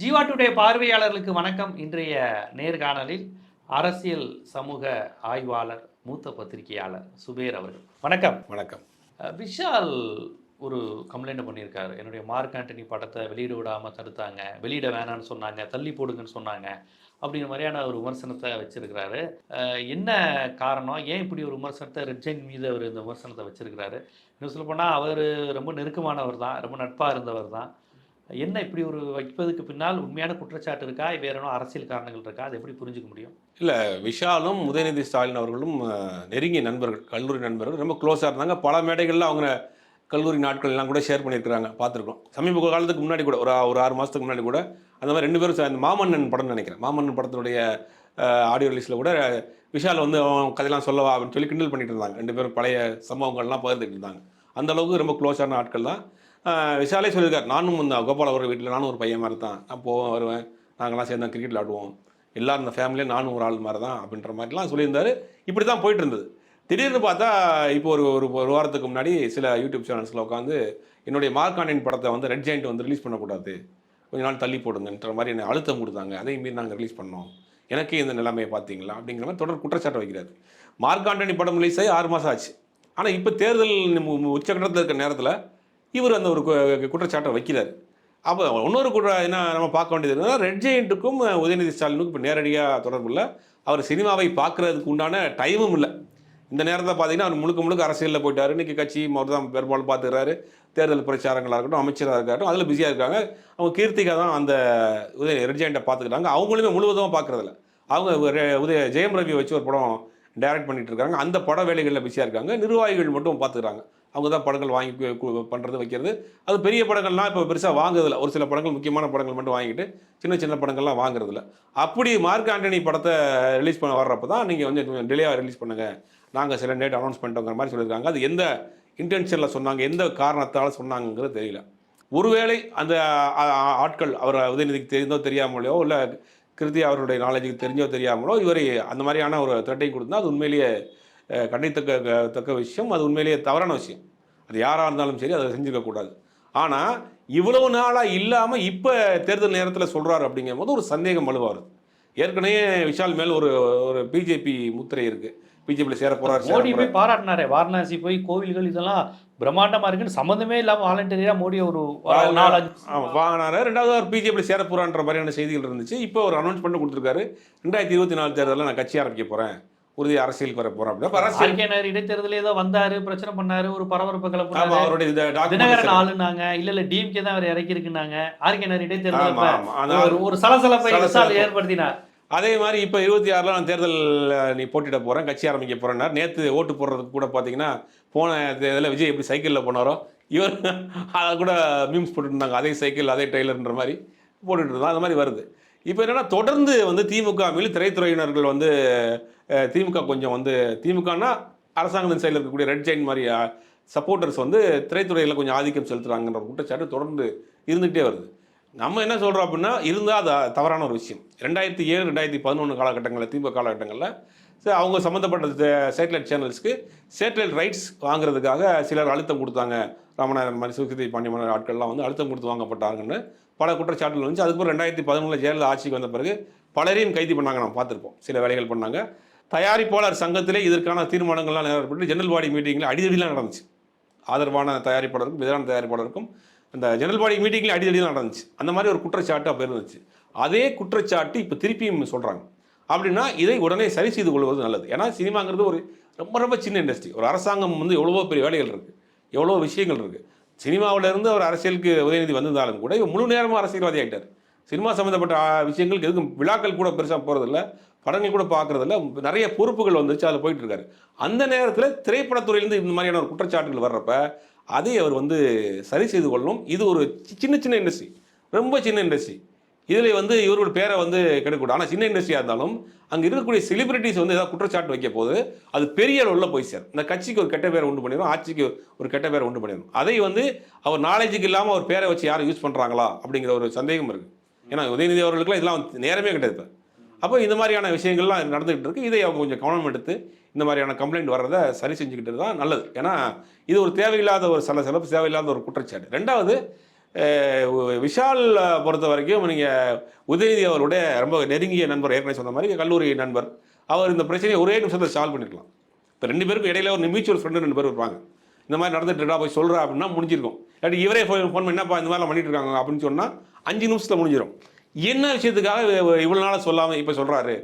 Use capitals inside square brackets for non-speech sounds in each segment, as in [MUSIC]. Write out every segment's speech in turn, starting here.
Jeeva today பார்வையாளர்களுக்கு வணக்கம். இன்றைய நேர்காணலில் அரசியல் சமூக ஆய்வாளர் மூத்த பத்திரிகையாளர் சுபேர் அவர்கள். வணக்கம். வணக்கம். விஷால் ஒரு கம்ப்ளைண்ட் பண்ணியிருக்காரு. என்னுடைய மார்க் ஆண்டனி படத்தை வெளியிட விடாமல் தடுத்தாங்க. வெளியிட வேணாம்னு சொன்னாங்க. தள்ளி போடுங்கன்னு சொன்னாங்க. அப்படிங்கிற மாதிரியான ஒரு விமர்சனத்தை வச்சிருக்கிறாரு. என்ன காரணம்? ஏன் இப்படி ஒரு விமர்சனத்தை ரெட்ஜைன் மீது அவர் இந்த விமர்சனத்தை வச்சிருக்கிறாரு? இன்னும் சொல்ல போனால் அவர் ரொம்ப நெருக்கமானவர் தான். ரொம்ப நட்பாக இருந்தவர் தான். என்ன இப்படி ஒரு வைப்பதுக்கு பின்னால் உண்மையான குற்றச்சாட்டு இருக்கா? வேற அரசியல் காரணங்கள் இருக்கா? அதை எப்படி புரிஞ்சுக்க முடியும்? இல்லை விஷாலும் உதயநிதி ஸ்டாலின் அவர்களும் நெருங்கிய நண்பர்கள் கல்லூரி நண்பர்கள் ரொம்ப க்ளோஸாக இருந்தாங்க. பல மேடைகளில் அவங்க கல்லூரி நாட்கள் எல்லாம் கூட ஷேர் பண்ணியிருக்கிறாங்க பார்த்துருக்கோம். சமீப காலத்துக்கு முன்னாடி கூட ஒரு ஒரு ஆறு மாதத்துக்கு முன்னாடி கூட அந்த மாதிரி ரெண்டு பேரும் சேர்ந்து மாமன்னன் படம் நினைக்கிறேன். மாமன்னன் படத்தினுடைய ஆடியோ ரிலீஸில் கூட விஷால் வந்து அவன் கதையெல்லாம் சொல்லவா அப்படின்னு சொல்லி கிண்டல் பண்ணிட்டு இருந்தாங்க. ரெண்டு பேரும் பழைய சம்பவங்கள்லாம் பகிர்ந்துட்டு இருந்தாங்க. அந்தளவுக்கு ரொம்ப க்ளோஸான ஆட்கள் தான். விஷாலே சொல்லியிருக்கார். நானும் இந்த கோபால் அவர் வீட்டில் நானும் ஒரு பையன் மாதிரி தான். நான் போவேன் வருவேன். நாங்கள்லாம் சேர்ந்து கிரிக்கெட் விளாடுவோம் எல்லாரும் இந்த ஃபேமிலியே நானும் ஒரு ஆள் மாதிரி தான் அப்படின்ற மாதிரிலாம் சொல்லியிருந்தார். இப்படி தான் போயிட்டு இருந்தது. திடீர்னு பார்த்தா இப்போ ஒரு ஒரு ஒரு வாரத்துக்கு முன்னாடி சில யூடியூப் சேனல்ஸில் உட்காந்து என்னுடைய மார்க் ஆண்டின் படத்தை வந்து ரெட் ஜெயிண்ட் வந்து ரிலீஸ் பண்ணக்கூடாது. கொஞ்ச நாள் தள்ளி போடுங்கன்ற மாதிரி என்னை அழுத்தம் கொடுத்தாங்க. அதையும் மீறி நாங்கள் ரிலீஸ் பண்ணோம். எனக்கே இந்த நிலைமையை பார்த்தீங்களா? அப்படிங்கிற மாதிரி தொடர் குற்றச்சாட்டு வைக்கிறாரு. மார்க் ஆண்டனி படம் ரிலீஸ் ஆகி ஆறு மாதம் ஆச்சு. ஆனால் இப்போ தேர்தல் மு- உச்சகட்டத்தில் இருக்கிற நேரத்தில் இவர் அந்த ஒரு கு- குற்றச்சாட்டை வைக்கிறார். அப்போ இன்னொரு குற்ற என்ன நம்ம பார்க்க வேண்டியது என்னன்னா ரெட் ஜெயிண்ட்டுக்கும் உதயநிதி ஸ்டாலினுக்கும் இப்போ நேரடியாக தொடர்பு இல்லை. அவர் சினிமாவை பார்க்குறதுக்கு உண்டான டைமும் இல்லை. இந்த நேரத்தில் பார்த்தீங்கன்னா அவர் முழுக்க முழுக்க அரசியலில் போயிட்டார். இன்றைக்கி கட்சி அவர் தான் பெரும்பாலும் பார்த்துக்கிறாரு தேர்தல் பிரச்சாரங்களாக இருக்கட்டும் அமைச்சராக இருக்கட்டும் அதில் பிஸியாக இருக்காங்க. அவங்க கீர்த்திகா தான் அந்த உதய ரெட் ஜெயிண்ட்டை பார்த்துக்கிறாங்க அவங்களுமே முழுவதுமாக பார்க்குறதில்ல அவங்க உதய ஜெயம் ரவி வச்சு ஒரு படம் டைரக்ட் பண்ணிட்டு இருக்காங்க. அந்த பட வேலைகளில் பிஸியாக இருக்காங்க. நிர்வாகிகள் மட்டும் பார்த்துக்கிறாங்க அவங்க தான் படங்கள் வாங்கி கு- வைக்கிறது. அது பெரிய படங்கள்லாம் இப்போ பெருசாக வாங்குறதில்ல. ஒரு சில படங்கள் முக்கியமான படங்கள் மட்டும் வாங்கிட்டு சின்ன சின்ன படங்கள்லாம் வாங்குறதில்ல. அப்படி மார்க் ஆண்டனி படத்தை ரிலீஸ் பண்ண வர்றப்ப தான் நீங்கள் வந்து டிலேவாக ரிலீஸ் பண்ணுங்கள் நாங்கள் சில டேட் அனௌன்ஸ் பண்ணிட்டோங்கிற மாதிரி சொல்லியிருக்காங்க. அது எந்த இன்டென்ஷனில் சொன்னாங்க எந்த காரணத்தால் சொன்னாங்கிறது தெரியல. ஒருவேளை அந்த ஆட்கள் அவர் உதயநிதிக்கு தெரிந்தோ தெரியாமலையோ இல்லை கிருதி அவருடைய நாலேஜுக்கு தெரிஞ்சோ தெரியாமலோ இவர் அந்த மாதிரியான ஒரு த்ரெட்டை கொடுத்தா அது உண்மையிலேயே கண்டித்தக்க தக்க விஷயம். அது உண்மையிலேயே தவறான விஷயம். அது யாராக இருந்தாலும் சரி அதை செஞ்சுக்க கூடாது ஆனால் இவ்வளவு நாளாக இல்லாமல் இப்போ தேர்தல் நேரத்தில் சொல்கிறாரு அப்படிங்கும் போது ஒரு சந்தேகம் வலுவா வருது ஏற்கனவே விஷால் மேல் ஒரு ஒரு பிஜேபி முத்திரை இருக்கு. பிஜேபியில் சேர போறாரு சேர மோடி. போய் பாராட்டினாரே. வாரணாசி போய் கோவில்கள் இதெல்லாம் பிரம்மாண்டமா இருக்குன்னு சம்மந்தமே இல்லாம வாலண்டியரா மோடி ஒரு நாலு வாங்கினாரு. ரெண்டாவது அவர் பிஜேபியில் சேர போறான்ற மாதிரியான செய்திகள் இருந்துச்சு. இப்போ ஒரு அனௌன்ஸ் பண்ணி கொடுத்துருக்காரு. ரெண்டாயிரத்தி இருபத்தி நாலு தேர்தலில் நான் கட்சி ஆரம்பிக்க போறேன். உறுதி அரசியலுக்கு வர போறேன் அப்படின்னா இடைத்தேர்தல் ஏதோ வந்தாரு பிரச்சனை பண்ணாரு ஒரு பரபரப்பு கிளப்புனாரு அவருடைய தினகரன் ஆளுனாங்க இல்ல இல்ல டிஎம்கே தான் அவர் இறக்கி இருக்குனாங்க ஆர்கே நகர் இடைத்தேர்தல் ஒரு- சலசலப்பை ஏற்படுத்தினார். அதே மாதிரி இப்போ இருபத்தி ஆறில் நான் தேர்தல் நீ போட்டியிட போகிறேன் கட்சி ஆரம்பிக்க போகிறேன்னார் நேற்று ஓட்டு போடுறதுக்கு கூட பார்த்தீங்கன்னா போன இதில் விஜய் எப்படி சைக்கிளில் போனாரோ இவர் அதை கூட மீம்ஸ் போட்டுருந்தாங்க அதே சைக்கிள் அதே டெய்லர்ன்ற மாதிரி போட்டுட்டு இருந்தாங்க. அந்த மாதிரி வருது. இப்போ என்னென்னா தொடர்ந்து வந்து திமுக மீது திரைத்துறையினர்கள் வந்து திமுக கொஞ்சம் வந்து திமுகனா அரசாங்கத்தின் சைடில் இருக்கக்கூடிய ரெட் ஜெயின் மாதிரி சப்போர்ட்டர்ஸ் வந்து திரைத்துறையில் கொஞ்சம் ஆதிக்கம் செலுத்துகிறாங்கன்ற ஒரு குற்றச்சாட்டு தொடர்ந்து இருந்துகிட்டே வருது. நம்ம என்ன சொல்கிறோம் அப்படின்னா இருந்தால் அது தவறான ஒரு விஷயம். ரெண்டாயிரத்தி ஏழு ரெண்டாயிரத்தி பதினொன்று காலகட்டங்களில் திமுக காலகட்டங்களில் அவங்க சம்மந்தப்பட்ட சேட்டலைட் சேனல்ஸ்க்கு சேட்டலைட் ரைட்ஸ் வாங்குறதுக்காக சிலர் அழுத்தம் கொடுத்தாங்க. ராமநாதன் மாதிரி சுசிதை பாண்டியமன் ஆட்கள்லாம் வந்து அழுத்தம் கொடுத்து வாங்கப்பட்டாங்கன்னு பல குற்றச்சாட்டுகள் வந்துச்சு அதுக்கப்புறம் ரெண்டாயிரத்தி பதினொன்றில் ஜெயலலிதா ஆட்சிக்கு வந்த பிறகு பலரையும் கைது பண்ணாங்க நம்ம பார்த்துருப்போம். சில வேலைகள் பண்ணாங்க. தயாரிப்பாளர் சங்கத்திலே இதற்கான தீர்மானங்கள்லாம் நிறைவேற்றப்பட்டு ஜெனரல் பாடி மீட்டிங்கில் அடிதடிலாம் நடந்துச்சு. ஆதரவான தயாரிப்பாளருக்கும் எதிரான தயாரிப்பாளருக்கும் அந்த ஜெனரல் பாடி மீட்டிங்கில் அடிதடிலாம் நடந்துச்சு. அந்த மாதிரி ஒரு குற்றச்சாட்டு அப்போ இருந்துச்சு. அதே குற்றச்சாட்டு இப்போ திருப்பியும் சொல்கிறாங்க அப்படின்னா இதை உடனே சரி செய்து கொள்வது நல்லது. ஏன்னா சினிமாங்கிறது ஒரு ரொம்ப ரொம்ப சின்ன இண்டஸ்ட்ரி ஒரு அரசாங்கம் வந்து எவ்வளவோ பெரிய வேலைகள் இருக்குது எவ்வளோ விஷயங்கள் இருக்குது சினிமாவுலேருந்து அவர் அரசியலுக்கு உதயநிதி வந்திருந்தாலும் கூட இவர் முழு நேரமும் அரசியல்வாதி ஆகிட்டார் சினிமா சம்மந்தப்பட்ட விஷயங்களுக்கு எதுக்கும் விழாக்கள் கூட பெருசாக போகிறதில்ல படங்கள் கூட பார்க்குறதில்ல நிறைய பொறுப்புகள் வந்துச்சு அதில் போயிட்டு இருக்காரு. அந்த நேரத்தில் திரைப்படத்துறையிலேருந்து இந்த மாதிரியான ஒரு குற்றச்சாட்டுகள் வர்றப்ப அதை அவர் வந்து சரி செய்து கொள்ளணும். இது ஒரு சின்ன சின்ன இண்டஸ்ட்ரி ரொம்ப சின்ன இண்டஸ்ட்ரி இதில் வந்து இவர்கள் பேரை வந்து கெடுக்கக்கூடாது ஆனால் சின்ன இண்டஸ்ட்ரியாக இருந்தாலும் அங்கே இருக்கக்கூடிய செலிபிரிட்டிஸ் வந்து ஏதாவது குற்றச்சாட்டு வைக்க போது அது பெரிய அளவில் போய் சேரும். இந்த கட்சிக்கு ஒரு கெட்ட பேரை உண்டு பண்ணிடும் ஆட்சிக்கு ஒரு கெட்ட பேரை உண்டு பண்ணிடும் அதை வந்து அவர் நாலேஜுக்கு இல்லாமல் அவர் பேரை வச்சு யாரும் யூஸ் பண்ணுறாங்களா அப்படிங்கிற ஒரு சந்தேகம் இருக்குது ஏன்னா உதயநிதி அவர்களுக்குலாம் இதெல்லாம் வந்து நேரமே கிடையாது அப்போ இந்த மாதிரியான விஷயங்கள்லாம் நடந்துகிட்டு இருக்கு. இதை அவங்க கொஞ்சம் கவனம் எடுத்து இந்த மாதிரியான கம்ப்ளைண்ட் வர்றதை சரி செஞ்சுக்கிட்டு தான் நல்லது. ஏன்னா இது ஒரு தேவையில்லாத ஒரு சில சிறப்பு தேவையில்லாத ஒரு குற்றச்சாட்டு. ரெண்டாவது விஷால் பொறுத்த வரைக்கும் நீங்கள் உதயநிதி அவருடைய ரொம்ப நெருங்கிய நண்பர் ஏற்கனவே சொன்ன மாதிரி கல்லூரி நண்பர். அவர் இந்த பிரச்சனையை ஒரே நிமிஷத்தை சால்வ் பண்ணிருக்கலாம். இப்போ ரெண்டு பேருக்கும் இடையில ஒரு மியூச்சுவல் ஃப்ரெண்டு ரெண்டு பேர் இருப்பாங்க. இந்த மாதிரி நடந்துட்டு போய் சொல்கிறா அப்படின்னா முடிஞ்சிருக்கும். இல்லாட்டி இவரே ஃபோன் ஃபோன் என்னப்பா இந்த மாதிரிலாம் பண்ணிட்டு இருக்காங்க அப்படின்னு சொன்னால் அஞ்சு நிமிஷத்தில் முடிஞ்சிடும் என்ன விஷயத்துக்காக இவ்வளோ நாளாக சொல்லாமல் இப்போ சொல்கிறாரு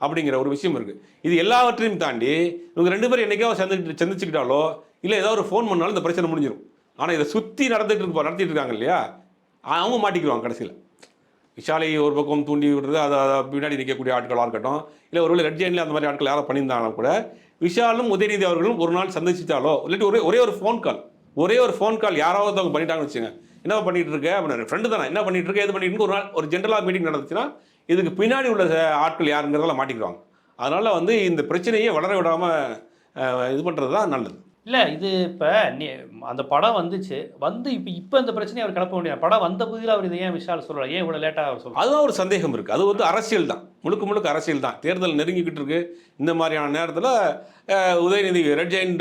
அப்படிங்கிற ஒரு விஷயம் இருக்குது இது எல்லாவற்றையும் தாண்டி இவங்க ரெண்டு பேரும் என்றைக்காவது சந்திச்சு சந்திச்சுக்கிட்டாலோ இல்லை ஏதாவது ஒரு ஃபோன் பண்ணாலும் இந்த பிரச்சனை முடிஞ்சிடும் ஆனால் இதை சுற்றி நடந்துட்டு இருப்பா நடத்திட்டு இருக்காங்க இல்லையா? அவங்க மாட்டிக்கிடுவாங்க கடைசியில். விஷாலை ஒரு பக்கம் தூண்டி விடுறது அதை அதை பின்னாடி நிற்கக்கூடிய ஆட்களாக இருக்கட்டும் இல்லை ஒருவேளை ரெட் ஜெயினில் அந்த மாதிரி ஆட்கள் யாரும் பண்ணியிருந்தாலும் கூட விஷாலும் உதயநிதி அவர்களும் ஒரு நாள் சந்திச்சிட்டாலோ இல்லாட்டி ஒரே ஒரே ஒரு ஃபோன் கால் ஒரே ஒரு ஃபோன் கால் யாராவது அவங்க பண்ணிட்டாங்கன்னு வச்சுங்க என்ன பண்ணிட்டு இருக்க? அப்படின்னு ஃப்ரெண்டு தானே. என்ன பண்ணிட்டு இருக்க? எது பண்ணிட்டு ஒரு நாள் ஒரு ஜென்ரலாக மீட்டிங் நடந்துச்சுன்னா இதுக்கு பின்னாடி உள்ள ஆட்கள் யாருங்கிறதெல்லாம் மாட்டிக்கிறாங்க அதனால் வந்து இந்த பிரச்சனையை வளர விடாமல் இது பண்ணுறது தான் நல்லது. இல்லை இது இப்போ நீ அந்த படம் வந்துச்சு. வந்து இப்போ இப்போ இந்த பிரச்சனையை அவர் கிளப்ப முடியாது. படம் வந்த புதியில் அவர் இதை ஏன் விஷால் சொல்லலை? ஏன் இவ்வளோ லேட்டாக அவர் சொல்லலாம் அதுதான் ஒரு சந்தேகம் இருக்குது அது வந்து அரசியல் தான். முழுக்க முழுக்க அரசியல் தான். தேர்தல் நெருங்கிக்கிட்டு இருக்கு. இந்த மாதிரியான நேரத்தில் உதயநிதி ரெட் ஜெயின்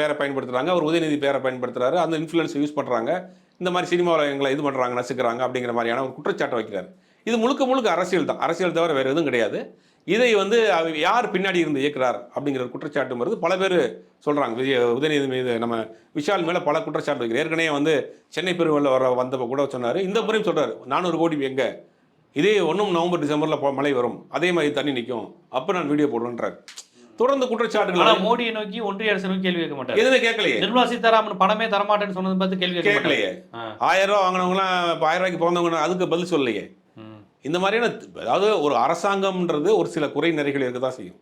பேரை பயன்படுத்துகிறாங்க அவர் உதயநிதி பேரை பயன்படுத்துகிறாரு அந்த இன்ஃப்ளூயன்ஸை யூஸ் பண்ணுறாங்க இந்த மாதிரி சினிமாவில் எங்களை இது பண்ணுறாங்க நசுக்கிறாங்க அப்படிங்கிற மாதிரியான ஒரு குற்றச்சாட்டை வைக்கிறாரு. இது முழுக்க முழுக்க அரசியல் தான். அரசியல் தவிர வேறு எதுவும் கிடையாது. இதை வந்து அவர் யார் பின்னாடி இருந்து இயக்குறார் அப்படிங்கிற குற்றச்சாட்டும் வருது. பல பேர் சொல்கிறாங்க விஜய் உதயநிதி மீது நம்ம விஷால் மேலே பல குற்றச்சாட்டு வைக்கிறார் ஏற்கனவே வந்து சென்னை பெருவெள்ள வர வந்தப்போ கூட சொன்னார். இந்த முறையும் சொல்கிறார் நானூறு கோடி எங்கே? இதே ஒன்றும் நவம்பர் டிசம்பரில் மழை வரும். அதே மாதிரி தண்ணி நிற்கும் அப்போ நான் வீடியோ போடுவேன்றார் தொடர்ந்து குற்றச்சாட்டுகள் மோடியை நோக்கி ஒன்றிய அரசு கேள்வி கேட்க மாட்டார். எதுவுமே கேட்கலையே. நிர்மலா சீதாராமன் பணமே தரமாட்டேன்னு சொன்னது பார்த்து கேள்வி கேட்கலையே. ஆயிரம் ரூபா வாங்கினவங்களாம் இப்போ ஆயிரம் ரூபாய்க்கு பிறந்தவங்க அதுக்கு பதில் சொல்லலையே. இந்த மாதிரியான அதாவது ஒரு அரசாங்கம்ன்றது ஒரு சில குறை நிறைகள் இருக்க தான் செய்யும்.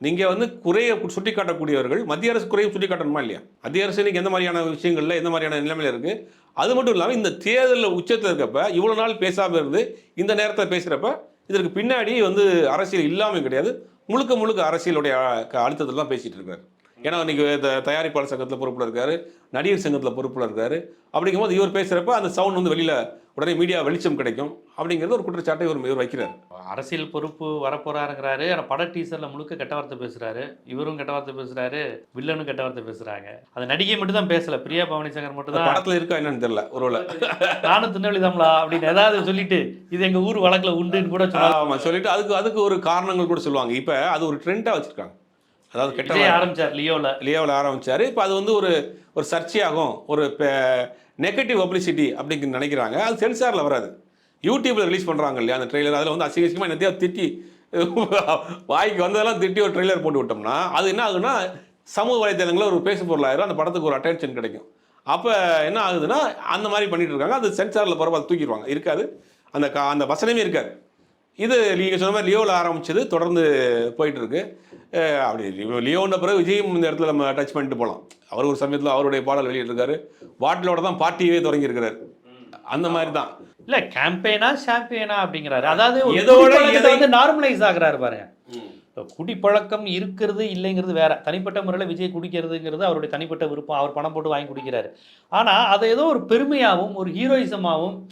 நீங்கள் வந்து குறையை சுட்டி காட்டக்கூடியவர்கள் மத்திய அரசு குறையை சுட்டி காட்டணுமா இல்லையா? மத்திய அரசு இன்றைக்கி எந்த மாதிரியான விஷயங்களில் எந்த மாதிரியான நிலைமையில் இருக்குது அது மட்டும் இல்லாமல் இந்த தேர்தலில் உச்சத்தில் இருக்கப்ப இவ்வளோ நாள் பேசாமல் இருந்து இந்த நேரத்தில் பேசுகிறப்ப இதற்கு பின்னாடி வந்து அரசியல் இல்லாமல் கிடையாது. முழுக்க முழுக்க அரசியலுடைய அழுத்தத்தில் தான் பேசிகிட்டு இருக்காரு. ஏன்னா இன்னைக்கு த- தயாரிப்பாளர் சங்கத்தில் பொறுப்பில் இருக்காரு நடிகர் சங்கத்தில் பொறுப்பில் இருக்காரு. அப்படிங்கும்போது இவர் பேசுகிறப்ப அந்த சவுண்ட் வந்து வெளியில் உடனே மீடியா வெளிச்சம் கிடைக்கும் அப்படிங்கிறது ஒரு குற்றச்சாட்டை இவர் இவர் வைக்கிறார். அரசியல் பொறுப்பு வரப்போறாருங்கிறாரு. ஆனால் பட டீசர்ல முழுக்க கெட்ட வார்த்தை பேசுறாரு. இவரும் கெட்ட வார்த்தை பேசுறாரு. வில்லனும் கெட்ட வார்த்தை பேசுறாங்க. அந்த நடிகை மட்டும் தான் பேசல. பிரியா பவானி சங்கர் மட்டும் தான். படத்துல இருக்கா என்னன்னு தெரியல ஒருவேளை. நானும் திருநெல்வேலி தாம்லா அப்படின்னு ஏதாவது சொல்லிட்டு இது எங்க ஊர் வழக்குல உண்டுன்னு கூட சொன்னாங்க ஆமா சொல்லிட்டு அதுக்கு அதுக்கு ஒரு காரணங்கள் கூட சொல்லுவாங்க. இப்ப அது ஒரு ட்ரெண்டா வச்சிருக்காங்க. அதாவது கெட்ட ஆரம்பிச்சார் லியோல. லியோவில் ஆரம்பிச்சாரு. இப்போ அது வந்து ஒரு ஒரு சர்ச்சையாகும். ஒரு நெகட்டிவ் பப்ளிசிட்டி அப்படிங்கிற நினைக்கிறாங்க. அது சென்சாரில் வராது. யூடியூப்ல ரிலீஸ் பண்றாங்க இல்லையா அந்த ட்ரெய்லர் அதில் வந்து அசிங்கசியமாக என்னத்தையோ திட்டி வாய்க்கு வந்ததெல்லாம் திட்டி ஒரு ட்ரெய்லர் போட்டு விட்டோம்னா அது என்ன ஆகுதுன்னா சமூக வலைத்தளங்களில் ஒரு பேசு பொருளாயிரும். அந்த படத்துக்கு ஒரு அட்டென்ஷன் கிடைக்கும். அப்போ என்ன ஆகுதுன்னா அந்த மாதிரி பண்ணிட்டு இருக்காங்க. அது சென்சாரில் பரவாயில்ல தூக்கிடுவாங்க. இருக்காது. அந்த கா அந்த வசனமே இருக்காது. இது நீங்கள் சொன்ன மாதிரி லியோவில் ஆரம்பிச்சது தொடர்ந்து போயிட்டு இருக்கு அஹ் அப்படி லியோ- லியோன்ற பிறகு விஜயும் இந்த இடத்துல நம்ம டச் பண்ணிட்டு போகலாம். அவர் ஒரு சமயத்தில் அவருடைய பாடல் வெளியிட்டிருக்காரு. பாட்டிலோட தான் பார்ட்டியே தொடங்கியிருக்கிறாரு. அந்த மாதிரி தான். இல்ல கேம்பெயினா சாம்பியனா அப்படிங்கிறாரு. அதாவது எதோட வந்து நார்மலைஸ் ஆகுறாரு பாருங்க. குடிப்பழக்கம் இருக்கிறது இல்லைங்கிறது வேற. தனிப்பட்ட முறையில் விஜய் குடிக்கிறதுங்கிறது அவருடைய தனிப்பட்ட விருப்பம். அவர் பணம் போட்டு வாங்கி குடிக்கிறாரு. ஆனா அதை ஏதோ ஒரு பெருமையாகவும் ஒரு ஹீரோயிசமாகவும்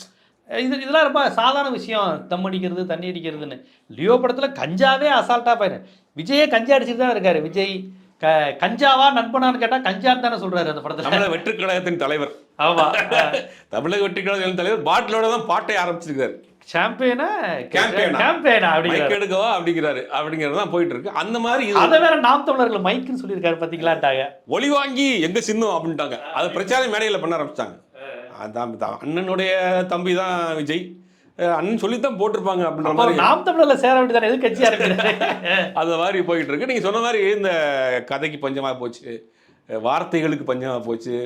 இது இதெல்லாம் ரொம்ப சாதாரண விஷயம். தம் அடிக்கிறது தண்ணி அடிக்கிறதுன்னு. லியோ படத்துல கஞ்சாவே அசால்ட்டா பாரு விஜயே கஞ்சா அடிச்சுட்டு தான் இருக்காரு. விஜய் க கஞ்சாவா நண்பனான்னு கேட்டா கஞ்சான்னு தானே சொல்றாரு அந்த படத்துல. தமிழக வெற்றி கழகத்தின் தலைவர். ஆமா. [LAUGHS] தமிழக வெற்றி கழகத்தின் தலைவர் பாட்டிலோட தான் பாட்டை ஆரம்பிச்சிருக்காரு. சாம்பியனா Campaign-ஆ? கேம்பெயினா அப்படிங்கிறாரு. அப்படிங்கிறது தான் போயிட்டு இருக்கு. அந்த மாதிரி அதை வேற நாம் தமிழர்கள் மைக்குன்னு சொல்லியிருக்காரு பாத்தீங்களாட்டாங்க ஒளி வாங்கி எங்க சின்னம் அப்படின்ட்டாங்க. அதை பிரச்சார மேடையில் பண்ண ஆரம்பிச்சிட்டாங்க. அதான் தான் அண்ணனுடைய தம்பி தான் விஜய். அண்ணன் சொல்லித்தான் போட்டிருப்பாங்க அப்படின்ற அப்போ மாதிரி. நாம் தமிழர்ல சேர வேண்டியதானே? எதுவும் கட்சி ஆரம்பிக்கிறாரு [LAUGHS] அந்த மாதிரி போயிட்டு இருக்கு. நீங்க சொன்ன மாதிரி இந்த கதைக்கு பஞ்சமா போச்சு வார்த்தைகளுக்கு பஞ்சமா போச்சு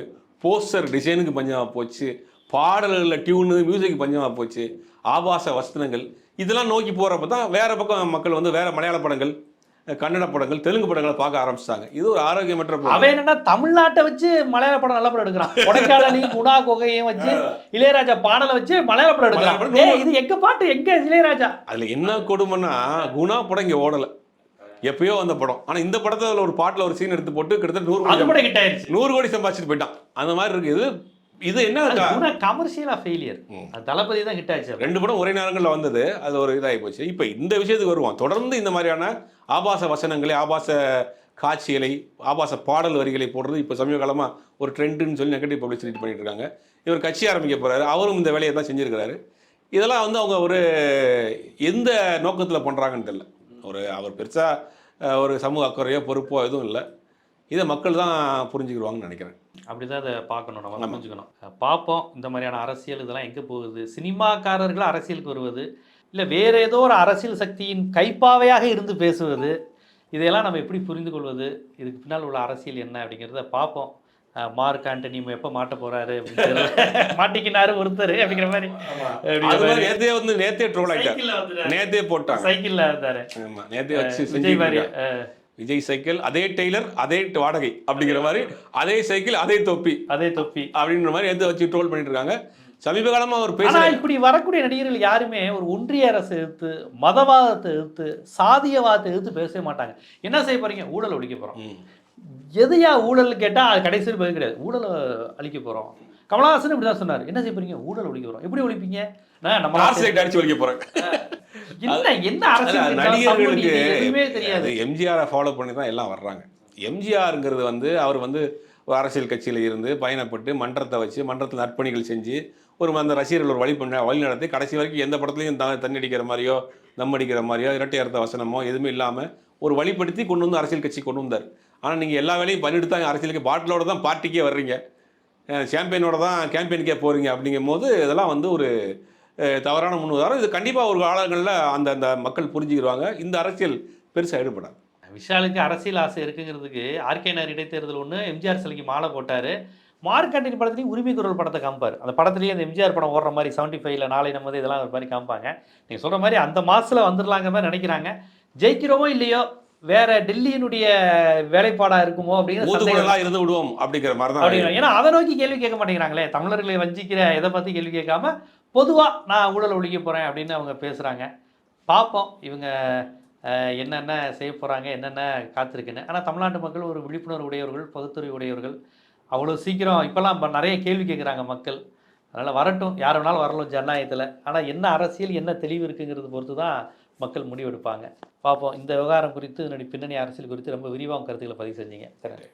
போஸ்டர் டிசைனுக்கு பஞ்சமா போச்சு பாடல்களில் டியூனு மியூசிக் பஞ்சமா போச்சு ஆபாச வசனங்கள். இதெல்லாம் நோக்கி போறப்ப தான் வேற பக்கம் மக்கள் வந்து வேற மலையாள படங்கள் கன்னட படங்கள் தெலுங்கு படங்களை பார்க்க ஆரம்பிச்சிட்டாங்க. இது ஒரு ஆரோக்கியமற்ற. அவன் என்னன்னா தமிழ்நாட்டை வச்சு மலையாள படம் நல்ல படம் எடுக்கிறான். கொடைக்கானலையும் குணா குகையும் வச்சு இளையராஜா பாடலை வச்சு மலையாள படம் எடுக்கிறான். இது எங்க பாட்டு? எங்க இளையராஜா? அதுல என்ன கொடுமைன்னா குணா படம் இங்க ஓடல. எப்பயோ வந்த படம். ஆனா இந்த படத்துல ஒரு பாட்டுல ஒரு சீன் எடுத்து போட்டு கிட்டத்தட்ட நூறு கோடி நூறு கோடி சம்பாதிச்சுட்டு போயிட்டான். அந்த மாதிரி இருக்கு இது என்ன கமர்ஷியலா ஃபெயிலியர். தளபதி தான் ஹிட் ஆச்சு. ரெண்டு படம் ஒரே நேரங்களில் வந்தது. அது ஒரு இதாகி போச்சு. இப்போ இந்த விஷயத்துக்கு வருவோம். தொடர்ந்து இந்த மாதிரியான ஆபாச வசனங்களை ஆபாச காட்சிகளை ஆபாச பாடல் வரிகளை போடுறது இப்போ சமீப காலமாக ஒரு ட்ரெண்டுன்னு சொல்லி நெகட்டிவ் பப்ளிசிட்டி பண்ணிட்டு இருக்காங்க. இவர் கட்சி ஆரம்பிக்க போறாரு. அவரும் இந்த வேலையை தான் செஞ்சிருக்கிறாரு. இதெல்லாம் வந்து அவங்க ஒரு எந்த நோக்கத்தில் பண்ணுறாங்கன்னு தெரியல. ஒரு அவர் பெருசாக ஒரு சமூக அக்கறையோ பொறுப்போ எதுவும் இல்லை. இதை மக்கள் தான் புரிஞ்சுக்கிடுவாங்கன்னு நினைக்கிறேன். அப்படிதான் அதை பார்க்கணும் நம்ம புரிஞ்சுக்கணும். பார்ப்போம் இந்த மாதிரியான அரசியல் இதெல்லாம் எங்கே போகுது? சினிமாக்காரர்கள் அரசியலுக்கு வருவது இல்லை வேற ஏதோ ஒரு அரசியல் சக்தியின் கைப்பாவையாக இருந்து பேசுவது இதையெல்லாம் நம்ம எப்படி புரிந்து கொள்வது இதுக்கு பின்னால் உள்ள அரசியல் என்ன அப்படிங்கிறத பார்ப்போம். மார்க் ஆண்டனி எப்போ மாட்ட போறாரு [LAUGHS] மாட்டிக்கினாரு ஒருத்தர் அப்படிங்கிற மாதிரி. நேத்தே வந்து நேத்தே ட்ரோல் ஆகிட்டார். நேத்தே போட்டாங்க. சைக்கிள்ல இருந்தாரு. நேத்தே வச்சு விஜய் மாதிரி விஜய் சைக்கிள் அதே டெய்லர் அதே வாடகை அப்படிங்கிற மாதிரி அதே சைக்கிள் அதே தொப்பி அதே தொப்பி. அப்படின்ற மாதிரி எந்த வச்சு ட்ரோல் பண்ணிட்டு இருக்காங்க சமீப காலமா அவர் பேச இப்படி வரக்கூடிய நடிகர்கள் யாருமே ஒரு ஒன்றிய அரசை எதிர்த்து மதவாதத்தை எதிர்த்து சாதியவாதத்தை எதிர்த்து பேசவே மாட்டாங்க. என்ன செய்ய போறீங்க? ஊழல் ஒழிக்க போறோம். எதையா ஊழல் கேட்டா அது கடைசியில் பதில் கிடையாது. ஊழலை அழிக்க போறோம். கமலஹாசன் இப்படி தான் சொன்னார். என்ன செய்ய போறீங்க? ஊழல் ஒழிக்க போறோம். எப்படி ஒழிப்பீங்க? நான் நம்ம அடிச்சு வலிக்க போறாங்க என்ன என்ன அரசியல் நடிகர்களுக்கு தெரியாது. எம்ஜிஆரை ஃபாலோ பண்ணி தான் எல்லாம் வர்றாங்க. எம்ஜிஆருங்கிறது வந்து அவர் வந்து அரசியல் கட்சியில் இருந்து பயணப்பட்டு மன்றத்தை வச்சு மன்றத்தில் நற்பணிகள் செஞ்சு ஒரு அந்த ரசிகர்கள் ஒரு வழி பண்ண வழி நடத்தி கடைசி வரைக்கும் எந்த படத்துலையும் த தண்ணி அடிக்கிற மாதிரியோ தம் அடிக்கிற மாதிரியோ இரட்டை அர்த்த வசனமோ எதுவுமே இல்லாமல் ஒரு வழிப்படுத்தி கொண்டு வந்து அரசியல் கட்சி கொண்டு வந்தார். ஆனால் நீங்கள் எல்லா வேலையும் பண்ணிட்டு தான் அரசியலுக்கு பாட்டிலோட தான் பார்ட்டிக்கே வர்றீங்க. சாம்பியனோட தான் கேம்பெயினுக்கே போகிறீங்க அப்படிங்கும் போது இதெல்லாம் வந்து ஒரு தவறான முன்னுதாரணம். இது கண்டிப்பாக ஒரு காலங்களில் அந்த அந்த மக்கள் புரிஞ்சுக்கிடுவாங்க. இந்த அரசியல் பெருசாக ஈடுபடாது. விஷாலுக்கு அரசியல் ஆசை இருக்குங்கிறதுக்கு ஆர்கே நகர் இடைத்தேர்தல் ஒன்று எம்ஜிஆர் சிலைக்கு மாலை போட்டார். மார்க் ஆண்டனி படத்துலையும் உரிமை குரல் படத்தை காமிப்பார். அந்த படத்துலேயே அந்த எம்ஜிஆர் படம் ஓடுற மாதிரி செவன்ட்டி ஃபைவ்ல நாளை நம்ம இதெல்லாம் ஒரு மாதிரி காமிப்பாங்க. நீங்கள் சொல்கிற மாதிரி அந்த மாதத்தில் வந்துடலாங்கிற மாதிரி நினைக்கிறாங்க. ஜெயிக்கிறோமோ இல்லையோ வேற டெல்லியினுடைய வேலைப்பாடா இருக்குமோ அப்படிங்கிற இருந்து விடுவோம் அப்படிங்கிற மாதிரி. தான் ஏன்னா அதை நோக்கி கேள்வி கேட்க மாட்டேங்கிறாங்களே தமிழர்களை வஞ்சிக்கிற எதை பற்றி கேள்வி கேட்காம பொதுவாக நான் ஊழல் ஒழிக்க போகிறேன் அப்படின்னு அவங்க பேசுகிறாங்க பார்ப்போம் இவங்க என்னென்ன செய்ய போகிறாங்க என்னென்ன காத்திருக்குன்னு. ஆனால் தமிழ்நாட்டு மக்கள் ஒரு விழிப்புணர்வு உடையவர்கள் பொதுத்துறை உடையவர்கள். அவ்வளோ சீக்கிரம் இப்போல்லாம் இப்ப நிறைய கேள்வி கேட்குறாங்க மக்கள். அதனால் வரட்டும். யார் வேணாலும் வரலாம் ஜனநாயகத்தில். ஆனால் என்ன அரசியல் என்ன தெளிவு இருக்குங்கிறது பொறுத்து தான் மக்கள் முடிவெடுப்பாங்க. பார்ப்போம் இந்த விவகாரம் குறித்து என்னுடைய பின்னணி அரசியல் குறித்து ரொம்ப விரிவாக கருத்துக்களை பதிவு செஞ்சீங்க. சரி.